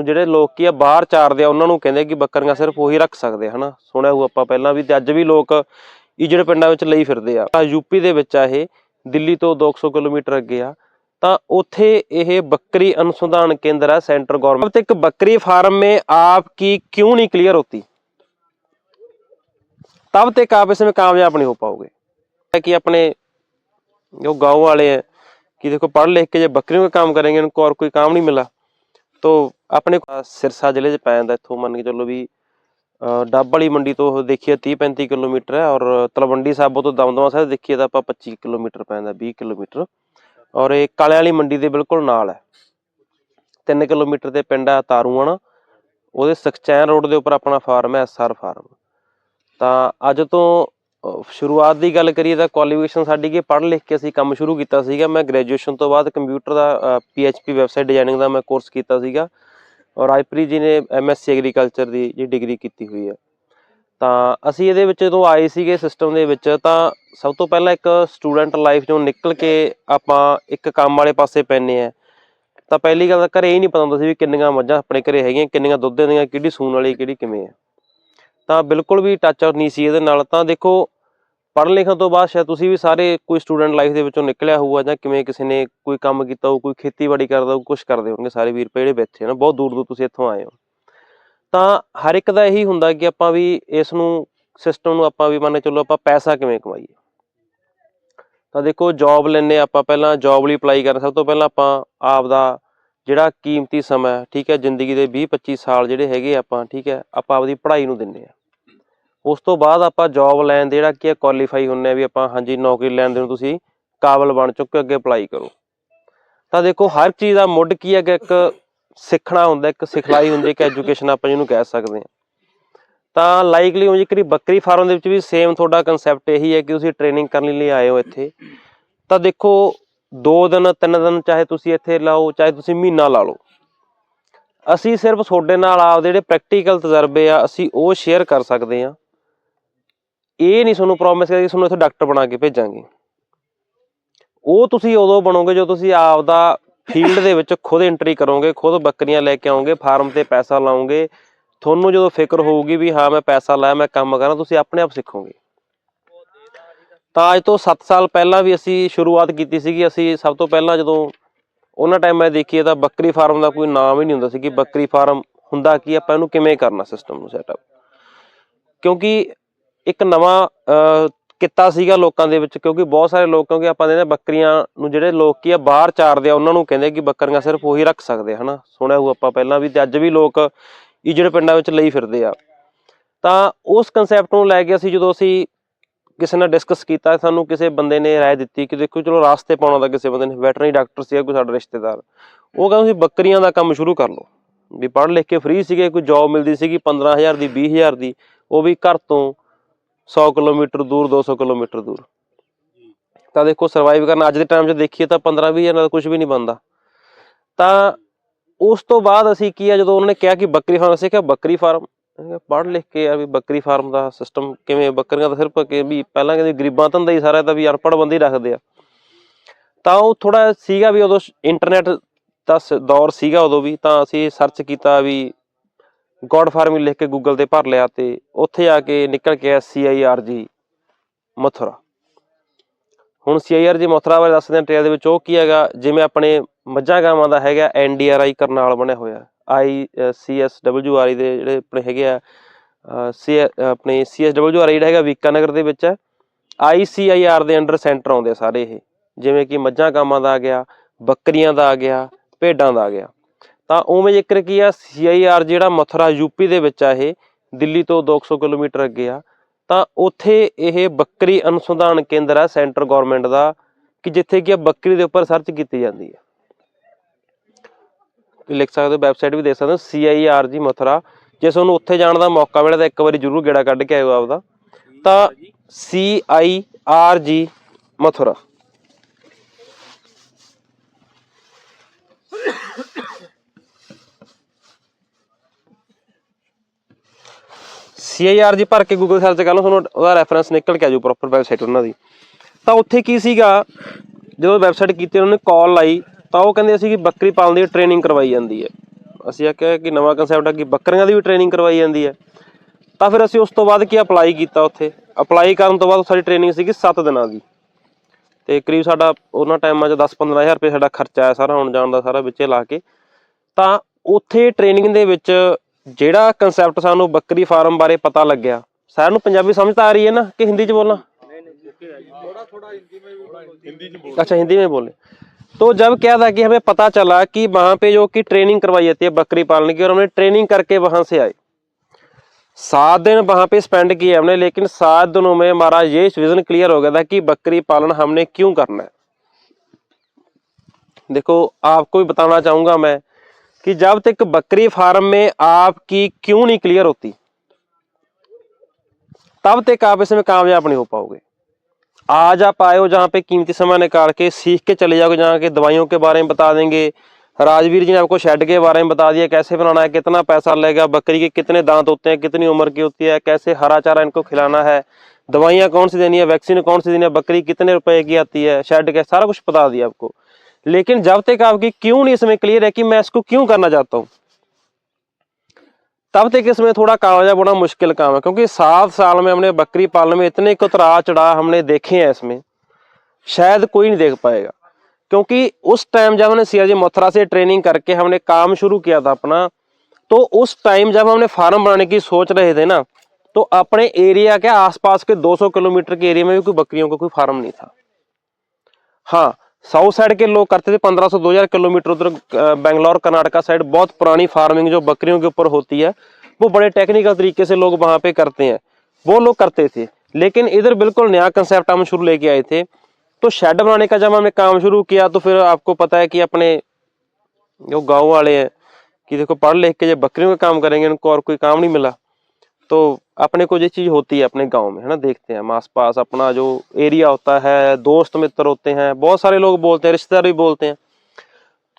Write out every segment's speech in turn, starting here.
ਨੂੰ ਜਿਹੜੇ ਲੋਕ ਕੀ ਆ ਬਾਹਰ ਚਾਰਦੇ ਆ ਉਹਨਾਂ ਨੂੰ ਕਹਿੰਦੇ ਕਿ ਬੱਕਰੀਆਂ ਸਿਰਫ ਉਹੀ ਰੱਖ ਸਕਦੇ ਆ, ਹਨਾ ਸੁਣਿਆ ਹੋਊ ਆਪਾਂ ਪਹਿਲਾਂ ਵੀ ਤੇ ਅੱਜ ਵੀ ਲੋਕ ਜਿਹੜੇ ਪਿੰਡਾਂ ਵਿੱਚ ਲਈ ਫਿਰਦੇ ਆ ਤਾਂ ਯੂਪੀ ਦੇ ਵਿੱਚ ਆ ਇਹ ਦਿੱਲੀ ਤੋਂ 200 ਕਿਲੋਮੀਟਰ ਅੱਗੇ ਆ ਤਾਂ ਉੱਥੇ ਇਹ ਬੱਕਰੀ अनुसंधान केंद्र है सेंट्रल गवर्नमेंट एक बकरी फार्म में आपकी क्यों नहीं क्लियर होती तब तक आप इसमें कामयाब नहीं हो पाओगे है कि अपने जो गांव वाले हैं कि देखो पढ़ लिख के जब बकरियों का काम करेंगे उनको और कोई काम नहीं मिला ਤੋਂ ਆਪਣੇ ਸਿਰਸਾ ਜ਼ਿਲ੍ਹੇ 'ਚ ਪੈ ਜਾਂਦਾ ਇੱਥੋਂ ਮੰਨ ਕੇ ਚੱਲੋ ਵੀ ਡੱਬ ਵਾਲੀ ਮੰਡੀ ਤੋਂ ਦੇਖੀਏ 30 35 ਕਿਲੋਮੀਟਰ ਹੈ ਔਰ ਤਲਵੰਡੀ ਸਾਬੋ ਤੋਂ ਦਮਦਮਾ ਸਾਹਿਬ ਦੇਖੀਏ ਤਾਂ ਆਪਾਂ 25 ਕਿਲੋਮੀਟਰ ਪੈਂਦਾ 20 ਕਿਲੋਮੀਟਰ। ਔਰ ਇਹ ਕਾਲੇ ਵਾਲੀ ਮੰਡੀ ਦੇ ਬਿਲਕੁਲ ਨਾਲ ਹੈ। 3 ਕਿਲੋਮੀਟਰ ਦੇ ਪਿੰਡ ਆ ਤਾਰੂਆਣਾ ਉਹਦੇ ਸਖਚੈਨ ਰੋਡ ਦੇ ਉੱਪਰ ਆਪਣਾ ਫਾਰਮ ਹੈ ਐਸਆਰ ਫਾਰਮ। ਤਾਂ ਅੱਜ ਤੋਂ ਸ਼ੁਰੂਆਤ ਦੀ ਗੱਲ ਕਰੀਏ ਤਾਂ ਕੁਆਲੀਫਿਕੇਸ਼ਨ ਸਾਡੀ ਕੀ ਪੜ੍ਹ ਲਿਖ ਕੇ ਅਸੀਂ ਕੰਮ ਸ਼ੁਰੂ ਕੀਤਾ ਸੀਗਾ। ਮੈਂ ਗ੍ਰੈਜੂਏਸ਼ਨ ਤੋਂ ਬਾਅਦ ਕੰਪਿਊਟਰ ਦਾ ਪੀਐਚਪੀ ਵੈਬਸਾਈਟ ਡਿਜ਼ਾਈਨਿੰਗ ਦਾ ਮੈਂ ਕੋਰਸ ਕੀਤਾ ਸੀਗਾ ਔਰ ਆਈਪਰੀ ਜੀ ਨੇ ਐਮਐਸਸੀ ਐਗਰੀਕਲਚਰ ਦੀ ਜੀ ਡਿਗਰੀ ਕੀਤੀ ਹੋਈ ਹੈ। ਤਾਂ ਅਸੀਂ ਇਹਦੇ ਵਿੱਚ ਜਦੋਂ ਆਏ ਸੀਗੇ ਸਿਸਟਮ ਦੇ ਵਿੱਚ, ਤਾਂ ਸਭ ਤੋਂ ਪਹਿਲਾਂ ਇੱਕ ਸਟੂਡੈਂਟ ਲਾਈਫ ਚੋਂ ਨਿਕਲ ਕੇ ਆਪਾਂ ਇੱਕ ਕੰਮ ਵਾਲੇ ਪਾਸੇ ਪੈਨੇ ਆ ਤਾਂ ਪਹਿਲੀ ਗੱਲ ਤਾਂ ਘਰੇ ਹੀ ਨਹੀਂ ਪਤਾ ਹੁੰਦਾ ਸੀ ਵੀ ਕਿੰਨੀਆਂ ਮੱਝਾਂ ਆਪਣੇ ਘਰੇ ਹੈਗੀਆਂ, ਕਿੰਨੀਆਂ ਦੁੱਧ ਦਿੰਦੀਆਂ, ਕਿਹੜੀ ਸੂਣ ਵਾਲੀ, ਕਿਹੜੀ ਕਿਵੇਂ ਹੈ। ਤਾਂ ਬਿਲਕੁਲ ਵੀ ਟੱਚ ਆਊਟ ਨਹੀਂ ਸੀ ਇਹਦੇ ਨਾਲ। ਤਾਂ ਦੇਖੋ ਪੜ੍ਹਨ ਲਿਖਣ ਤੋਂ ਬਾਅਦ ਸ਼ਾਇਦ ਤੁਸੀਂ ਵੀ ਸਾਰੇ ਕੋਈ ਸਟੂਡੈਂਟ ਲਾਈਫ ਦੇ ਵਿੱਚੋਂ ਨਿਕਲਿਆ ਹੋਊਗਾ ਜਾਂ ਕਿਵੇਂ ਕਿਸੇ ਨੇ ਕੋਈ ਕੰਮ ਕੀਤਾ ਹੋਊ, ਕੋਈ ਖੇਤੀਬਾੜੀ ਕਰਦਾ ਹੋਊ ਕੁਝ ਕਰਦੇ ਹੋਣਗੇ, ਸਾਰੇ ਵੀਰ ਭਰਾ ਜਿਹੜੇ ਬੈਠੇ ਨੇ, ਬਹੁਤ ਦੂਰ ਦੂਰ ਤੁਸੀਂ ਇੱਥੋਂ ਆਏ ਹੋ। ਤਾਂ ਹਰ ਇੱਕ ਦਾ ਇਹੀ ਹੁੰਦਾ ਕਿ ਆਪਾਂ ਵੀ ਇਸ ਨੂੰ ਸਿਸਟਮ ਨੂੰ ਆਪਾਂ ਵੀ ਮੰਨ ਕੇ ਚੱਲੋ ਆਪਾਂ ਪੈਸਾ ਕਿਵੇਂ ਕਮਾਈਏ। ਤਾਂ ਦੇਖੋ ਜੌਬ ਲੈਣੇ ਆਪਾਂ, ਪਹਿਲਾਂ ਜੌਬ ਲਈ ਅਪਲਾਈ ਕਰਨ, ਸਭ ਤੋਂ ਪਹਿਲਾਂ ਆਪਾਂ ਆਪ ਦਾ ਜਿਹੜਾ ਕੀਮਤੀ ਸਮਾਂ ਠੀਕ ਹੈ ਜ਼ਿੰਦਗੀ ਦੇ 20 25 ਸਾਲ ਜਿਹੜੇ ਹੈਗੇ ਆਪਾਂ ਠੀਕ ਹੈ ਆਪਾਂ ਆਪਦੀ ਪੜ੍ਹਾਈ ਨੂੰ ਦਿੰਨੇ ਆ ਉਸ ਤੋਂ ਬਾਅਦ ਆਪਾਂ ਜੌਬ ਲੈਣ ਦੇ ਜਿਹੜਾ ਕੀ ਹੈ ਕੁਆਲੀਫਾਈ ਹੁੰਨੇ ਆ ਵੀ ਆਪਾਂ ਹਾਂਜੀ ਨੌਕਰੀ ਲੈਣ ਦੇ ਨੂੰ ਤੁਸੀਂ ਕਾਬਲ ਬਣ ਚੁੱਕੇ ਹੋ, ਅੱਗੇ ਅਪਲਾਈ ਕਰੋ। ਤਾਂ ਦੇਖੋ ਹਰ ਚੀਜ਼ ਦਾ ਮੁੱਢ ਕੀ ਹੈਗਾ ਇੱਕ ਸਿੱਖਣਾ ਹੁੰਦਾ ਇੱਕ ਸਿਖਲਾਈ ਹੁੰਦੀ ਹੈ ਕਿ ਐਜੂਕੇਸ਼ਨ ਆਪਾਂ ਜਿਹਨੂੰ ਕਹਿ ਸਕਦੇ ਹਾਂ। ਤਾਂ ਲਾਈਕਲੀ ਉਹ ਜਿਹੜੀ ਬੱਕਰੀ ਫਾਰਮ ਦੇ ਵਿੱਚ ਵੀ ਸੇਮ ਤੁਹਾਡਾ ਕਨਸੈਪਟ ਇਹੀ ਹੈ ਕਿ ਤੁਸੀਂ ਟ੍ਰੇਨਿੰਗ ਕਰਨ ਲਈ ਆਏ ਹੋ ਇੱਥੇ। ਤਾਂ ਦੇਖੋ ਦੋ ਦਿਨ, ਤਿੰਨ ਦਿਨ ਚਾਹੇ ਤੁਸੀਂ ਇੱਥੇ ਲਾਓ, ਚਾਹੇ ਤੁਸੀਂ ਮਹੀਨਾ ਲਾ ਲਓ। ਅਸੀਂ ਸਿਰਫ ਤੁਹਾਡੇ ਨਾਲ ਆਪ ਜਿਹੜੇ ਪ੍ਰੈਕਟੀਕਲ ਤਜਰਬੇ ਆ, ਅਸੀਂ ਉਹ ਸ਼ੇਅਰ ਕਰ ਸਕਦੇ ਹਾਂ। ਇਹ ਨਹੀਂ ਤੁਹਾਨੂੰ ਪ੍ਰੋਮਿਸ ਕਰਾਂਗੇ ਤੁਹਾਨੂੰ ਇੱਥੇ ਡਾਕਟਰ ਬਣਾ ਕੇ ਭੇਜਾਂਗੇ। ਉਹ ਤੁਸੀਂ ਉਦੋਂ ਬਣੋਗੇ ਜਦੋਂ ਤੁਸੀਂ ਆਪ ਦਾ ਫੀਲਡ ਦੇ ਵਿੱਚ ਖੁਦ ਐਂਟਰੀ ਕਰੋਗੇ, ਖੁਦ ਬੱਕਰੀਆਂ ਲੈ ਕੇ ਆਓਗੇ ਫਾਰਮ ਤੇ ਪੈਸਾ ਲਾਓਗੇ। ਤੁਹਾਨੂੰ ਜਦੋਂ ਫਿਕਰ ਹੋਊਗੀ ਵੀ ਹਾਂ, ਮੈਂ ਪੈਸਾ ਲਾਇਆ, ਮੈਂ ਕੰਮ ਕਰਾਂ, ਤੁਸੀਂ ਆਪਣੇ ਆਪ ਸਿੱਖੋਗੇ। ਤਾਂ ਅੱਜ ਤੋਂ 7 ਸਾਲ ਪਹਿਲਾਂ ਵੀ ਅਸੀਂ ਸ਼ੁਰੂਆਤ ਕੀਤੀ ਸੀਗੀ। ਅਸੀਂ ਸਭ ਤੋਂ ਪਹਿਲਾਂ ਜਦੋਂ ਉਹਨਾਂ ਟਾਈਮ ਮੈਂ ਦੇਖੀਏ ਤਾਂ ਬੱਕਰੀ ਫਾਰਮ ਦਾ ਕੋਈ ਨਾਮ ਹੀ ਨਹੀਂ ਹੁੰਦਾ ਸੀ ਕਿ ਬੱਕਰੀ ਫਾਰਮ ਹੁੰਦਾ ਕੀ ਆਪਾਂ ਇਹਨੂੰ ਕਿਵੇਂ ਕਰਨਾ ਸਿਸਟਮ ਨੂੰ ਸੈਟਅਪ ਕਿਉਂਕਿ ਇੱਕ ਨਵਾਂ ਕਿੱਤਾ ਸੀਗਾ ਲੋਕਾਂ ਦੇ ਵਿੱਚ ਕਿਉਂਕਿ ਬਹੁਤ ਸਾਰੇ ਲੋਕ ਕਿਉਂਕਿ ਆਪਾਂ ਕਹਿੰਦੇ ਬੱਕਰੀਆਂ ਨੂੰ ਜਿਹੜੇ ਲੋਕ ਕੀ ਆ ਬਾਹਰ ਚਾਰਦੇ ਆ ਉਹਨਾਂ ਨੂੰ ਕਹਿੰਦੇ ਕਿ ਬੱਕਰੀਆਂ ਸਿਰਫ ਉਹੀ ਰੱਖ ਸਕਦੇ ਆ, ਹਨਾ। ਸੁਣਿਆ ਹੋਊ ਆਪਾਂ ਪਹਿਲਾਂ ਵੀ ਤੇ ਅੱਜ ਵੀ ਲੋਕ ਇਹ ਜਿਹੜੇ ਪਿੰਡਾਂ ਵਿੱਚ ਲਈ ਫਿਰਦੇ ਆ। ਤਾਂ ਉਸ ਕਨਸੈਪਟ ਨੂੰ ਲੈ ਕੇ ਅਸੀਂ ਜਦੋਂ ਅਸੀਂ ਕਿਸੇ ਨਾਲ ਡਿਸਕਸ ਕੀਤਾ ਸਾਨੂੰ ਕਿਸੇ ਬੰਦੇ ਨੇ ਰਾਏ ਦਿੱਤੀ ਕਿ ਦੇਖੋ ਚਲੋ ਰਾਸਤੇ ਪਾਉਣਾ ਦਾ ਕਿਸੇ ਬੰਦੇ ਨੇ ਵੈਟਰਨਰੀ ਡਾਕਟਰ ਸੀ ਕੋਈ ਸਾਡਾ ਰਿਸ਼ਤੇਦਾਰ, ਉਹ ਕਹਿੰਦਾ ਤੁਸੀਂ ਬੱਕਰੀਆਂ ਦਾ ਕੰਮ ਸ਼ੁਰੂ ਕਰ ਲਓ। ਵੀ ਪੜ੍ਹ ਲਿਖ ਕੇ ਫ੍ਰੀ ਸੀਗੇ, ਕੋਈ ਜੌਬ ਮਿਲਦੀ ਸੀਗੀ 15000 ਦੀ 20000 ਦੀ, ਉਹ ਵੀ ਘਰ ਤੋਂ 100 ਕਿਲੋਮੀਟਰ ਦੂਰ 200 ਕਿਲੋਮੀਟਰ ਦੂਰ। ਤਾਂ ਦੇਖੋ ਸਰਵਾਈਵ ਕਰਨਾ, ਅੱਜ ਦੇ ਟਾਈਮ 'ਚ ਦੇਖੀਏ ਤਾਂ 15 20000 ਨਾਲ ਕੁਝ ਵੀ ਨਹੀਂ ਬਣਦਾ। ਤਾਂ ਉਸ ਤੋਂ ਬਾਅਦ ਅਸੀਂ ਕੀ ਆ, ਜਦੋਂ ਉਹਨਾਂ ਨੇ ਕਿਹਾ ਕਿ ਬੱਕਰੀ ਫਾਰਮ ਅਸੀਂ ਕਿਹਾ ਬੱਕਰੀ ਫਾਰਮ ਪੜ੍ਹ ਲਿਖ ਕੇ ਆ ਵੀ ਬੱਕਰੀ ਫਾਰਮ ਦਾ ਸਿਸਟਮ ਕਿਵੇਂ ਬੱਕਰੀਆਂ ਤਾਂ ਸਿਰਫ ਕਿ ਵੀ ਪਹਿਲਾਂ ਕਹਿੰਦੇ ਗਰੀਬਾਂ ਧੰਦਾ ਹੀ ਸਾਰਾ ਤਾਂ ਵੀ ਅਨਪੜ੍ਹ ਬੰਦੇ ਹੀ ਰੱਖਦੇ ਆ। ਤਾਂ ਉਹ ਥੋੜਾ ਸੀਗਾ ਵੀ ਉਦੋਂ ਇੰਟਰਨੈਟ ਦਾ ਸ- ਦੌਰ ਸੀਗਾ ਉਦੋਂ ਵੀ, ਤਾਂ ਅਸੀਂ ਸਰਚ ਕੀਤਾ ਵੀ ਗੋਡ ਫਾਰਮਿੰਗ ਲਿਖ ਕੇ ਗੂਗਲ ਤੇ ਭਰ ਲਿਆ ਤੇ ਉੱਥੇ ਆ ਕੇ ਨਿਕਲ ਕੇ ਸੀਆਈਆਰਜੀ ਮਥੁਰਾ। ਹੁਣ ਸੀਆਈਆਰਜੀ ਮਥੁਰਾ ਬਾਰੇ ਦੱਸਦੇ ਹਾਂ ਟ੍ਰੇਲ ਦੇ ਵਿੱਚ ਉਹ ਕੀ ਹੈਗਾ, ਜਿਵੇਂ ਆਪਣੇ ਮੱਝਾਂ ਗਾਵਾਂ ਦਾ ਹੈਗਾ ਐਨਡੀਆਰਆਈ ਕਰਨਾਲ ਬਣਿਆ ਹੋਇਆ। ਆਈ ਸੀਐਸਡਬਲਯੂਆਰਆਈ ਦੇ ਜਿਹੜੇ ਆਪਣੇ ਹੈਗੇ ਆ ਸੀ ਆਪਣੇ ਸੀਐਸਡਬਲਯੂਆਰਆਈ ਜਿਹੜਾ ਹੈਗਾ ਵੀਕਾਨਗਰ ਦੇ ਵਿੱਚ ਹੈ ਆਈਸੀਆਈਆਰ ਦੇ ਅੰਡਰ ਸੈਂਟਰ ਆਉਂਦੇ ਆ ਸਾਰੇ ਇਹ, ਜਿਵੇਂ ਕਿ ਮੱਝਾਂ ਕਾਮਾਂ ਦਾ ਆ ਗਿਆ, ਬੱਕਰੀਆਂ ਦਾ ਆ ਗਿਆ, ਭੇਡਾਂ ਦਾ ਆ ਗਿਆ। ਤਾਂ ਉਵੇਂ ਜ਼ਿਕਰ ਕੀ ਆ ਸੀਆਈਆਰ ਜਿਹੜਾ ਮਥੁਰਾ ਯੂਪੀ ਦੇ ਵਿੱਚ ਆ ਇਹ, ਦਿੱਲੀ ਤੋਂ 200 ਕਿਲੋਮੀਟਰ ਅੱਗੇ ਆ, ਤਾਂ ਉੱਥੇ ਇਹ ਬੱਕਰੀ ਅਨੁਸੰਧਾਨ ਕੇਂਦਰ ਆ ਸੈਂਟਰ ਗਵਰਨਮੈਂਟ ਦਾ, ਕਿ ਜਿੱਥੇ ਕਿ ਆ, ਬੱਕਰੀ ਦੇ ਉੱਪਰ ਸਰਚ ਕੀਤੀ ਜਾਂਦੀ ਹੈ ਲਿਖ ਸਕਦੇ ਹੋ ਵੈਬਸਾਈਟ ਵੀ ਦੇਖ ਸਕਦੇ ਹੋ ਸੀਆਈਆਰ ਜੀ ਮਥੁਰਾ। ਜੇ ਤੁਹਾਨੂੰ ਉੱਥੇ ਜਾਣ ਦਾ ਮੌਕਾ ਮਿਲੇ ਤਾਂ ਇੱਕ ਵਾਰੀ ਜ਼ਰੂਰ ਗੇੜਾ ਕੱਢ ਕੇ ਆਇਓ ਆਪਦਾ। ਤਾਂ ਸੀ ਆਈ ਆਰ ਜੀ ਮਥੁਰਾ। ਸੀਆਈਆਰ ਜੀ ਭਰ ਕੇ ਗੂਗਲ ਸਰਚ ਕਰ ਲਓ, ਤੁਹਾਨੂੰ ਉਹਦਾ ਰੈਫਰੈਂਸ ਨਿਕਲ ਕੇ ਆ ਆਜੂ ਪ੍ਰੋਪਰ ਵੈਬਸਾਈਟ ਉਹਨਾਂ ਦੀ। ਤਾਂ ਉੱਥੇ ਕੀ ਸੀਗਾ? ਜਦੋਂ ਵੈਬਸਾਈਟ ਕੀਤੀ, ਉਹਨਾਂ ਨੇ ਕਾਲ ਲਾਈ। ਤਾਂ ਉਹ ਕਹਿੰਦੇ ਅਸੀਂ ਕਿ ਬੱਕਰੀ ਪਾਲਣ ਦੀ ਟ੍ਰੇਨਿੰਗ ਕਰਵਾਈ ਜਾਂਦੀ ਹੈ। ਅਸੀਂ ਆਖਿਆ ਕਿ ਨਵਾਂ ਕਨਸੈਪਟ ਹੈ ਕਿ ਬੱਕਰੀਆਂ ਦੀ ਵੀ ਟ੍ਰੇਨਿੰਗ ਕਰਵਾਈ ਜਾਂਦੀ ਹੈ। ਤਾਂ ਫਿਰ ਅਸੀਂ ਉਸ ਤੋਂ ਬਾਅਦ ਕੀ ਅਪਲਾਈ ਕੀਤਾ ਉੱਥੇ? ਅਪਲਾਈ ਕਰਨ ਤੋਂ ਬਾਅਦ ਸਾਡੀ ਟ੍ਰੇਨਿੰਗ ਸੀਗੀ 7 ਦਿਨਾਂ ਦੀ। ਤੇ ਕਰੀਬ ਸਾਡਾ ਉਹਨਾਂ ਟਾਈਮਾਂ 'ਚ 10-15000 ਰੁਪਏ ਸਾਡਾ ਖਰਚਾ ਆਇਆ ਸਾਰਾ ਹੁਣ ਜਾਣ ਦਾ ਸਾਰਾ ਵਿੱਚੇ ਲਾ ਕੇ। ਤਾਂ ਉੱਥੇ ਟ੍ਰੇਨਿੰਗ ਦੇ ਵਿੱਚ ਜਿਹੜਾ ਕਨਸੈਪਟ ਸਾਨੂੰ ਬੱਕਰੀ ਫਾਰਮ ਬਾਰੇ ਪਤਾ ਲੱਗਿਆ। ਸਾਰਿਆਂ ਨੂੰ ਪੰਜਾਬੀ ਸਮਝ ਤਾਂ ਆ ਰਹੀ ਹੈ ਨਾ ਕਿ ਹਿੰਦੀ 'ਚ ਬੋਲਣਾ? ਥੋੜਾ ਥੋੜਾ ਹਿੰਦੀ ਵਿੱਚ ਹਿੰਦੀ 'ਚ ਬੋਲ। ਅੱਛਾ ਹਿੰਦੀ ਵਿੱਚ ਬੋਲੇ। तो जब क्या था कि हमें पता चला कि वहाँ पे जो कि ट्रेनिंग करवाई जाती है बकरी पालने की, और हमने ट्रेनिंग करके वहाँ से आए सात दिन वहाँ पे स्पेंड किए हमने, लेकिन सात दिनों में हमारा ये विजन क्लियर हो गया था कि बकरी पालन हमने क्यों करना है। देखो, आपको भी बताना चाहूँगा मैं कि जब तक बकरी फार्म में आपकी क्यों नहीं क्लियर होती, तब तक आप इसमें कामयाब नहीं हो पाओगे। आज आप आए हो जहाँ पे कीमती समय निकाल के, सीख के चले जाओगे जहाँ के दवाइयों के बारे में बता देंगे। राजवीर जी ने आपको शेड के बारे में बता दिया, कैसे बनाना है, कितना पैसा लगेगा, बकरी के कितने दांत होते हैं, कितनी उम्र की होती है, कैसे हरा चारा इनको खिलाना है, दवाइयाँ कौन सी देनी है वैक्सीन कौन सी देनी है, बकरी कितने रुपए की आती है शेड के, सारा कुछ बता दिया आपको। लेकिन जब तक आपकी क्यों नहीं इसमें क्लियर है कि मैं इसको क्यों करना चाहता हूँ? तब तक इसमें थोड़ा कामयाब होना मुश्किल काम है, क्योंकि सात साल में हमने बकरी पालन में इतने उतराव चढ़ाव हमने देखे हैं इसमें, शायद कोई नहीं देख पाएगा। क्योंकि उस टाइम जब हमने सियाजी मथुरा से ट्रेनिंग करके हमने काम शुरू किया था अपना तो उस टाइम जब हमने फार्म बनाने की सोच रहे थे ना तो अपने एरिया के आसपास के 200 किलोमीटर के एरिया में भी कोई बकरियों का को कोई फार्म नहीं था। हाँ साउथ साइड के लोग करते थे 1500 2000 किलोमीटर उधर बेंगलोर, कर्नाटका साइड, बहुत पुरानी फ़ार्मिंग जो बकरियों के ऊपर होती है, वो बड़े टेक्निकल तरीके से लोग वहाँ पे करते हैं। वो लोग करते थे, लेकिन इधर बिल्कुल नया कंसेप्ट हम शुरू लेके आए थे। तो शेड बनाने का जब हमने काम शुरू किया तो फिर आपको पता है कि अपने जो गाँव वाले हैं, कि देखो पढ़ लिख के जब बकरियों का काम करेंगे, उनको और कोई काम नहीं मिला। तो अपने को ये चीज़ होती है अपने गाँव में, है ना, देखते हैं। हम आस पास अपना जो एरिया होता है, दोस्त मित्र होते हैं, बहुत सारे लोग बोलते हैं, रिश्तेदार भी बोलते हैं।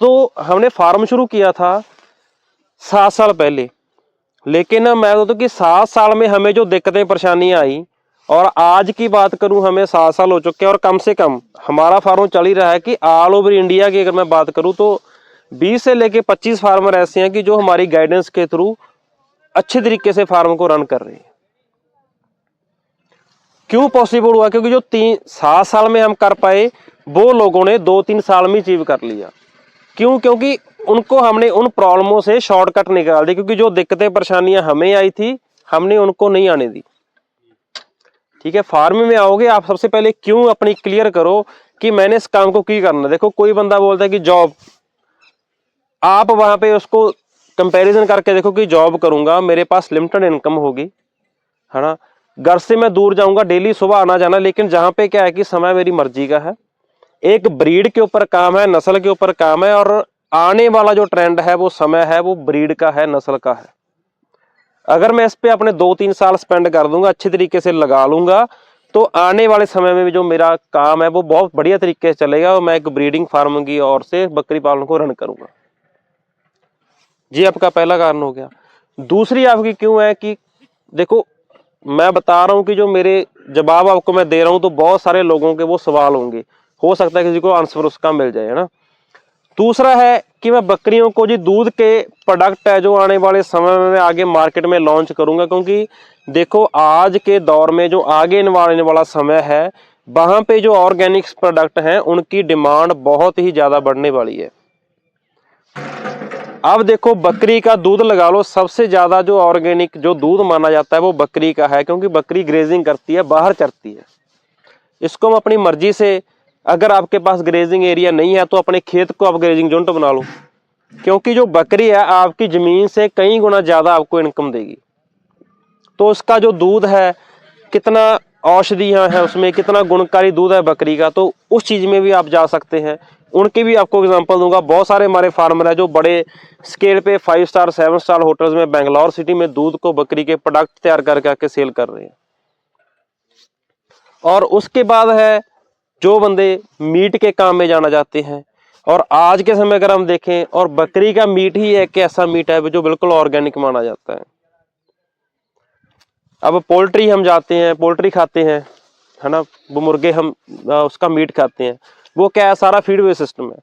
तो हमने फार्म शुरू किया था सात साल पहले, लेकिन मैं बोलता हूँ कि सात साल में हमें जो दिक्कतें, परेशानियाँ आई, और आज की बात करूँ, हमें सात साल हो चुके हैं, और कम से कम हमारा फार्म चल ही रहा है कि ऑल ओवर इंडिया की अगर मैं बात करूँ तो 20 से लेके 25 फार्मर ऐसे हैं कि जो हमारी गाइडेंस के थ्रू अच्छे तरीके से फार्म को रन कर रहे हैं। क्यों पॉसिबल हुआ? क्योंकि जो तीन, सात साल में हम कर पाए, वो लोगों ने दो तीन साल में अचीव कर लिया। क्यों? क्योंकि उनको हमने उन प्रॉब्लमों से शॉर्टकट निकाल दी, क्योंकि जो दिक्कतें परेशानियाँ हमें आई थी, हमने उनको नहीं आने दी। ठीक है फार्म में आओगे, आप सबसे पहले क्यों अपनी क्लियर करो कि मैंने इस काम को क्यों करना? देखो, कोई बंदा बोलता है कि जॉब आप वहाँ पे उसको कंपैरिजन करके देखो कि जॉब करूँगा, मेरे पास लिमिटेड इनकम होगी, है ना? घर से मैं दूर जाऊँगा डेली सुबह आना जाना, लेकिन जहाँ पे क्या है कि समय मेरी मर्ज़ी का है। एक ब्रीड के ऊपर काम है, नस्ल के ऊपर काम है, और आने वाला जो ट्रेंड है, वो समय है, वो ब्रीड का है, नस्ल का है। अगर मैं इस पर अपने दो तीन साल स्पेंड कर दूँगा, अच्छे तरीके से लगा लूँगा तो आने वाले समय में जो मेरा काम है, वो बहुत बढ़िया तरीके से चलेगा, और मैं एक ब्रीडिंग फार्म की ओर से बकरी पालन को रन करूँगा। जी आपका पहला कारण हो गया। दूसरी आपकी क्यों है कि देखो, मैं बता रहा हूँ कि जो मेरे जवाब आपको मैं दे रहा हूँ तो बहुत सारे लोगों के वो सवाल होंगे। हो सकता है किसी को आंसर उसका मिल जाए, है ना? दूसरा है कि मैं बकरियों को जी दूध के प्रोडक्ट है जो आने वाले समय में मैं आगे मार्केट में लॉन्च करूँगा, क्योंकि देखो, आज के दौर में जो आगे आने वाला समय है, वहाँ पे जो ऑर्गेनिक प्रोडक्ट हैं, उनकी डिमांड बहुत ही ज़्यादा बढ़ने वाली है। अब देखो, बकरी का दूध लगा लो। सबसे ज़्यादा जो ऑर्गेनिक, जो दूध माना जाता है, वो बकरी का है, क्योंकि बकरी ग्रेजिंग करती है, बाहर चरती है। इसको हम अपनी मर्ज़ी से, अगर आपके पास ग्रेजिंग एरिया नहीं है तो अपने खेत को आप ग्रेजिंग जोन तो बना लो। क्योंकि जो बकरी है, आपकी ज़मीन से कई गुना ज़्यादा आपको इनकम देगी। तो उसका जो दूध है, कितना औषधियाँ हैं उसमें, कितना गुणकारी दूध है बकरी का तो उस चीज़ में भी आप जा सकते हैं। उनके भी आपको एग्जांपल दूँगा। बहुत सारे हमारे फार्मर हैं जो बड़े स्केल पे five star seven star hotels में बेंगलोर सिटी में दूध को बकरी के प्रोडक्ट तैयार करके आके सेल कर रहे हैं। और उसके बाद है जो बंदे मीट के काम में जाना चाहते हैं। और आज के समय अगर हम देखें और बकरी का मीट ही एक ऐसा मीट है जो बिल्कुल ऑर्गेनिक माना जाता है। अब पोल्ट्री हम जाते हैं पोल्ट्री खाते हैं है ना? वो मुर्गे हम आ, उसका मीट खाते हैं। वो क्या है, सारा फ़ीड वे सिस्टम है।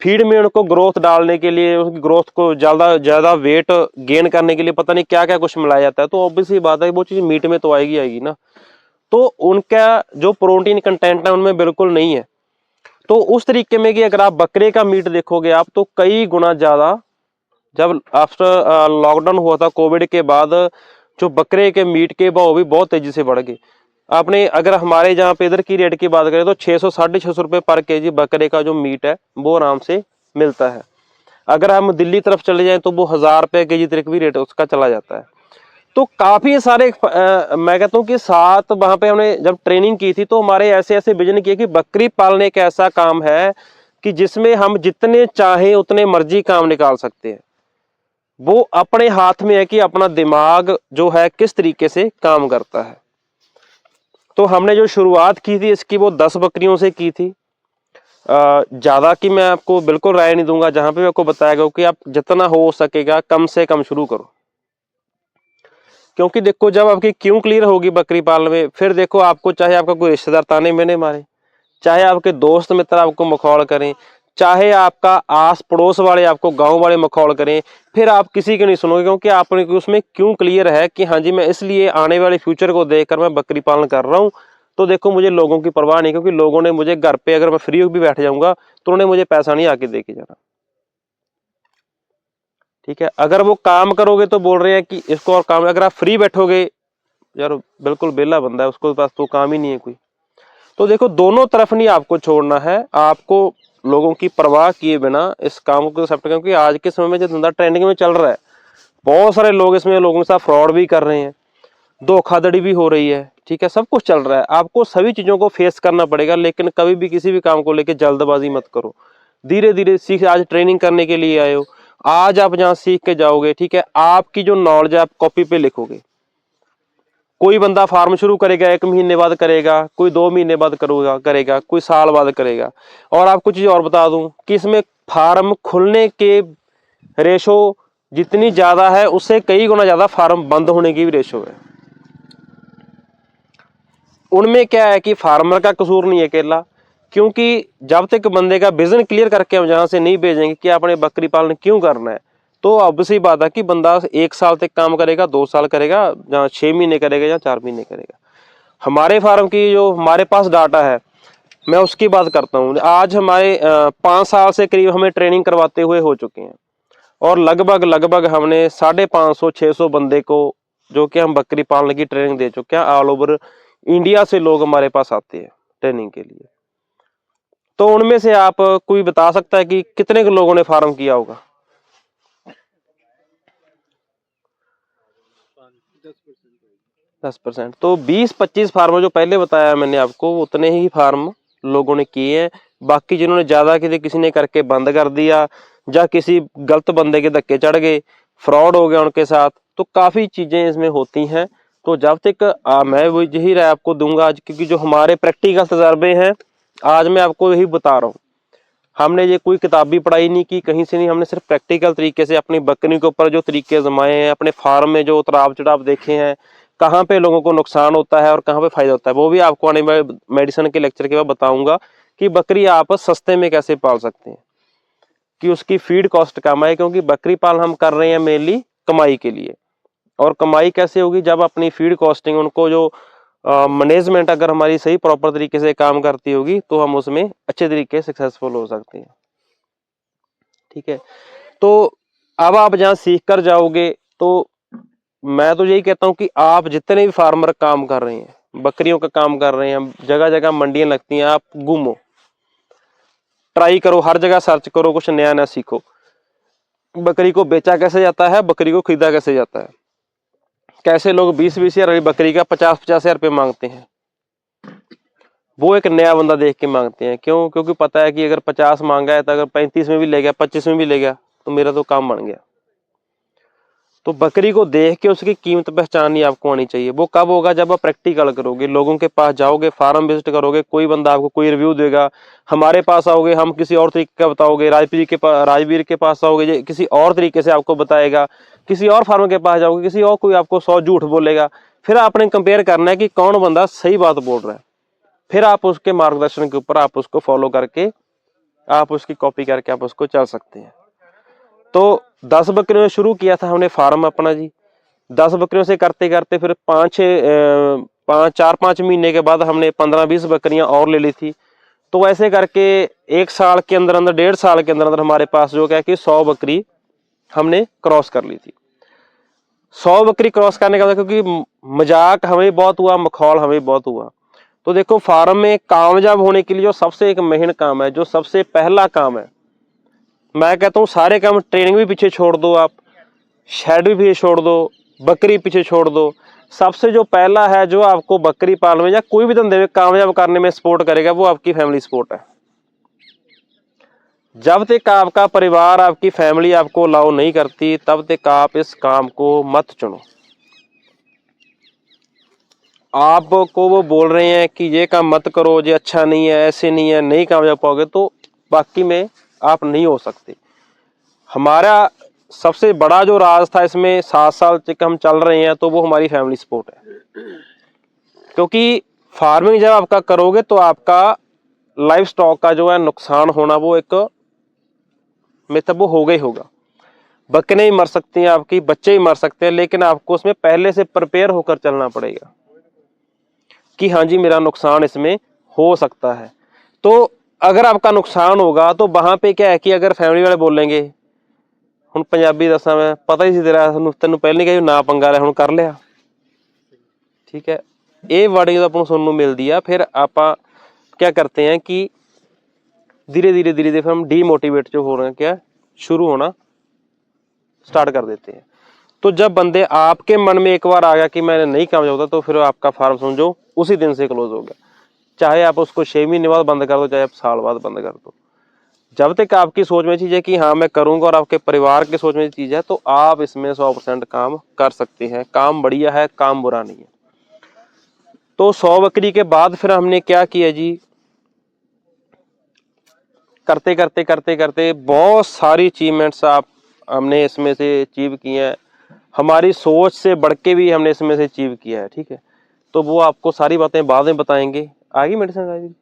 फ़ीड में उनको ग्रोथ डालने के लिए, उनकी ग्रोथ को ज़्यादा ज़्यादा वेट गेन करने के लिए पता नहीं क्या क्या कुछ मिलाया जाता है तो ऑब्वियसली बात है वो चीज़ मीट में तो आएगी आएगी ना। तो उनका जो प्रोटीन कंटेंट है, उनमें बिल्कुल नहीं है। तो उस तरीके में कि अगर आप बकरे का मीट देखोगे आप तो कई गुना ज़्यादा जब आफ्टर लॉकडाउन हुआ था कोविड के बाद, जो बकरे के मीट के भाव भी बहुत तेज़ी से बढ़ गए। आपने अगर हमारे जहाँ पे इधर की रेट की बात करें तो छः सौ साढ़े छः सौ रुपये पर के जी बकरे का जो मीट है वो आराम से मिलता है। अगर हम दिल्ली तरफ़ चले जाएँ तो वो हज़ार रुपये के जी तक भी रेट उसका चला जाता है। तो काफ़ी सारे अ, मैं कहता हूँ कि साथ वहाँ पे हमने जब ट्रेनिंग की थी तो हमारे ऐसे ऐसे विजन किए कि बकरी पालना एक ऐसा काम है कि जिसमें हम जितने चाहें उतने मर्ज़ी काम निकाल सकते हैं। वो अपने हाथ में है कि अपना दिमाग जो है किस तरीके से काम करता है। तो हमने जो शुरुआत की थी, इसकी वो दस बकरियों से की थी। ज़्यादा की मैं आपको बिल्कुल राय नहीं दूँगा, जहाँ पे मैं आपको बताया गया कि आप जितना हो सकेगा, कम से कम शुरू करो। क्योंकि देखो, जब आपकी क्यों क्लियर होगी बकरी पालन में फिर देखो आपको, चाहे आपका कोई रिश्तेदार ताने मैंने मारे, चाहे आपके दोस्त मित्र आपको मखौल करें चाहे आपका आस पड़ोस वाले, आपको गाँव वाले मखौल करें, फिर आप किसी के नहीं सुनोगे, क्योंकि आपने उसमें क्यों क्लियर है कि हाँ जी, मैं इसलिए आने वाले फ्यूचर को देखकर मैं बकरी पालन कर रहा हूँ। तो देखो, मुझे लोगों की परवाह नहीं, क्योंकि लोगों ने मुझे घर पे अगर मैं फ्री भी बैठ जाऊँगा तो उन्होंने मुझे पैसा नहीं आके दे के जाना। ठीक है? अगर वो काम करोगे तो बोल रहे हैं कि इसको और काम, अगर आप फ्री बैठोगे, यार बिल्कुल बेला बंदा है, उसको पास तो काम ही नहीं है कोई। तो देखो, दोनों तरफ़ नहीं आपको छोड़ना है, आपको लोगों की परवाह किए बिना इस काम को एक्सेप्ट क्योंकि आज के समय में जो धंधा ट्रेंडिंग में चल रहा है, बहुत सारे लोग इसमें, लोगों के साथ फ्रॉड भी कर रहे हैं, धोखाधड़ी भी हो रही है, ठीक है, सब कुछ चल रहा है। आपको सभी चीज़ों को फेस करना पड़ेगा, लेकिन कभी भी किसी भी काम को लेकर जल्दबाजी मत करो। धीरे धीरे सीख, आज ट्रेनिंग करने के लिए आए हो। आज आप जहाँ सीख के जाओगे, ठीक है, आपकी जो नॉलेज है, आप कॉपी पे लिखोगे। कोई बंदा फार्म शुरू करेगा, एक महीने बाद करेगा, कोई दो महीने बाद करूगा, करेगा, कोई साल बाद करेगा। और आपको चीज़ और बता दूँ कि इसमें फार्म खुलने के रेशो जितनी ज़्यादा है, उससे कई गुना ज़्यादा फार्म बंद होने की भी रेशो है। उनमें क्या है कि फार्मर का कसूर नहीं है अकेला क्योंकि जब तक बंदे का विजन क्लियर करके हम जहाँ से नहीं भेजेंगे कि आपने बकरी पालन क्यों करना है तो ऑब्वियसली बात है कि बंदा एक साल तक काम करेगा, दो साल करेगा जहाँ छः महीने करेगा, या चार महीने करेगा। हमारे फार्म की जो, हमारे पास डाटा है, मैं उसकी बात करता हूँ। आज हमारे पाँच साल से करीब हमें ट्रेनिंग करवाते हुए हो चुके हैं। और लगभग लगभग हमने साढ़े पाँच सौ छः सौ बंदे को, जो कि हम बकरी पालने की ट्रेनिंग दे चुके हैं ऑल ओवर इंडिया से लोग हमारे पास आते हैं ट्रेनिंग के लिए। तो उनमें से आप कोई बता सकता है कि कितने लोगों ने फार्म किया होगा? दस परसेंट तो बीस पच्चीस फार्म जो पहले बताया मैंने आपको उतने ही फार्म लोगों ने किए हैं। बाकी जिन्होंने ज़्यादा किसी किसी ने करके बंद कर दिया या किसी गलत बंदे के धक्के चढ़ गए फ्रॉड हो गया उनके साथ तो काफ़ी चीज़ें इसमें होती हैं। तो जब तक आ, मैं वो यही राय आपको दूँगा आज क्योंकि जो हमारे प्रैक्टिकल तजर्बे हैं आज मैं आपको यही बता रहा हूँ। हमने ये कोई किताबी पढ़ाई नहीं की, कहीं से नहीं, हमने सिर्फ़ प्रैक्टिकल तरीके से अपनी बकरी के ऊपर जो तरीके जमाए हैं, अपने फार्म में जो उतराव चढ़ाव देखे हैं, कहाँ पे लोगों को नुकसान होता है और कहाँ पे फ़ायदा होता है, वो भी आपको आने वाले मेडिसिन के लेक्चर के बाद बताऊँगा कि बकरी आप सस्ते में कैसे पाल सकते हैं, कि उसकी फ़ीड कॉस्ट कम आए, क्योंकि बकरी पाल हम कर रहे हैं मेनली कमाई के लिए। और कमाई कैसे होगी जब अपनी फ़ीड कॉस्टिंग उनको जो मैनेजमेंट अगर हमारी सही प्रॉपर तरीके से काम करती होगी तो हम उसमें अच्छे तरीके से सक्सेसफुल हो सकते हैं। ठीक है? तो अब आप जहाँ सीख कर जाओगे तो मैं तो यही कहता हूँ कि आप जितने भी फार्मर काम कर रहे हैं, बकरियों का काम कर रहे हैं जगह जगह मंडियाँ लगती हैं, आप घूमो। ट्राई करो, हर जगह सर्च करो, कुछ नया नया सीखो। बकरी को बेचा कैसे जाता है, बकरी को खरीदा कैसे जाता है? कैसे लोग बीस बीस हज़ार बकरी का पचास पचास हज़ार रुपये मांगते हैं? वो एक नया बंदा देख के मांगते हैं। क्यों? क्योंकि पता है कि अगर पचास मांगा है तो अगर पैंतीस में भी ले गया, पच्चीस में भी ले गया तो मेरा तो काम बन गया। तो बकरी को देख के उसकी कीमत पहचाननी आपको आनी चाहिए। वो कब होगा? जब आप प्रैक्टिकल करोगे, लोगों के पास जाओगे, फार्म विज़िट करोगे, कोई बंदा आपको कोई रिव्यू देगा, हमारे पास आओगे, हम किसी और तरीके का बताओगे, राजवीर के पास राजवीर के पास आओगे किसी और तरीके से आपको बताएगा किसी और फार्म के पास जाओगे, किसी और कोई आपको सौ झूठ बोलेगा, फिर आपने कंपेयर करना है कि कौन बंदा सही बात बोल रहा है। फिर आप उसके मार्गदर्शन के ऊपर आप उसको फॉलो करके, आप उसकी कॉपी करके आप उसको चल सकते हैं। तो दस बकरियों से शुरू किया था हमने फार्म अपना जी। दस बकरियों से करते करते फिर पाँच छः पाँच, चार पाँच महीने के बाद हमने पंद्रह बीस बकरियाँ और ले ली थी। तो ऐसे करके एक साल के अंदर अंदर, डेढ़ साल के अंदर अंदर हमारे पास जो क्या कि सौ बकरी हमने क्रॉस कर ली थी। सौ बकरी क्रॉस करने का मतलब क्योंकि मज़ाक हमें बहुत हुआ, मखौल हमें बहुत हुआ। तो देखो फार्म में कामयाब होने के लिए जो सबसे एक मेन काम है, जो सबसे पहला काम है, मैं कहता हूँ सारे काम ट्रेनिंग भी पीछे छोड़ दो आप शेड भी पीछे छोड़ दो, बकरी पीछे छोड़ दो। सबसे जो पहला है जो आपको बकरी पालन में या कोई भी धंधे में कामयाब करने में सपोर्ट करेगा, वो आपकी फैमिली सपोर्ट है। जब तक आपका परिवार आपकी फैमिली आपको अलाउ नहीं करती, तब तक आप इस काम को मत चुनो। आपको वो बोल रहे हैं कि ये काम मत करो, ये अच्छा नहीं है, ऐसे नहीं है, नहीं कामयाब पाओगे तो बाकी में आप नहीं हो सकते। हमारा सबसे बड़ा जो राज था इसमें, सात साल तक हम चल रहे हैं तो वो हमारी फैमिली सपोर्ट है। क्योंकि फ़ार्मिंग जब आपका करोगे तो आपका लाइफ स्टॉक का जो है नुकसान होना, वो एक मतलब वो होगा ही होगा बकने ही मर सकती हैं आपकी बच्चे ही मर सकते हैं लेकिन आपको उसमें पहले से प्रिपेयर होकर चलना पड़ेगा कि हाँ जी मेरा नुकसान इसमें हो सकता है तो अगर आपका नुकसान होगा तो वहां पे क्या है कि अगर फैमिली वाले बोलेंगे ਹੁਣ ਪੰਜਾਬੀ ਦੱਸਾਂ ਮੈਂ ਪਤਾ ਹੀ ਸੀ ਤੇਰਾ ਤੈਨੂੰ ਤੈਨੂੰ ਪਹਿਲਾਂ ਹੀ ਕਿਹਾ ਸੀ ਨਾ ਪੰਗਾ ਲੈ ਹੁਣ ਕਰ ਲਿਆ ਠੀਕ ਹੈ ਇਹ ਵਰਡਿੰਗ ਆਪਾਂ ਨੂੰ ਸੁਣਨ ਨੂੰ ਮਿਲਦੀ ਆ ਫਿਰ ਆਪਾਂ क्या करते हैं कि धीरे धीरे धीरे धीरे हम डीमोटिवेट जो हो रहे हैं, क्या शुरू होना स्टार्ट कर देते हैं। तो जब बंदे आपके मन में एक बार आ गया कि मैंने नहीं कामयाब होता तो फिर आपका फार्म समझो उसी दिन से क्लोज हो गया। चाहे आप उसको छह महीने बाद बंद कर दो, चाहे आप साल बाद बंद कर दो। जब तक आपकी सोच में चीज़ है कि हाँ मैं करूँगा और आपके परिवार की सोच में चीज़ है तो आप इसमें सौ परसेंट काम कर सकते हैं। काम बढ़िया है, काम बुरा नहीं है। तो सौ बकरी के बाद फिर हमने क्या किया जी? करते करते करते करते बहुत सारी अचीवमेंट्स आप, हमने इसमें से अचीव किए हैं। हमारी सोच से बढ़ के भी हमने इसमें से अचीव किया है, ठीक है? तो वो आपको सारी बातें बाद में बताएँगे। आगे मेडिसिन